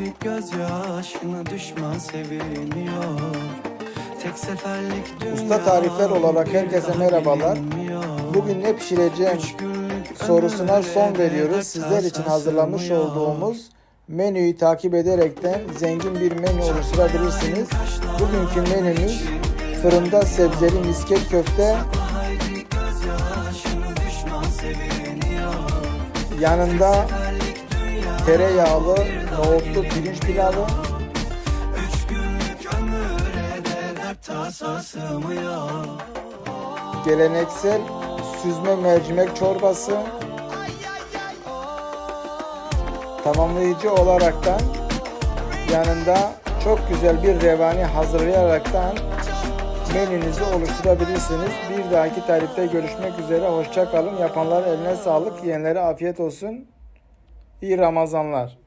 Gözyaşına düşman seviniyor Tek seferlik Usta tarifler olarak herkese merhabalar. Bugün ne pişireceğim sorusuna son veriyoruz. Sizler için hazırlamış olduğumuz menüyü takip ederekten zengin bir menü oluşturabilirsiniz. Bugünkü menümüz fırında sebzeli misket köfte, yanında tereyağlı nohutlu pirinç pilavı, geleneksel süzme mercimek çorbası, tamamlayıcı olaraktan yanında çok güzel bir revani hazırlayaraktan menünüzü oluşturabilirsiniz. Bir dahaki tarifte görüşmek üzere. Hoşça kalın. Eline sağlık. Yiyenlere afiyet olsun. İyi Ramazanlar.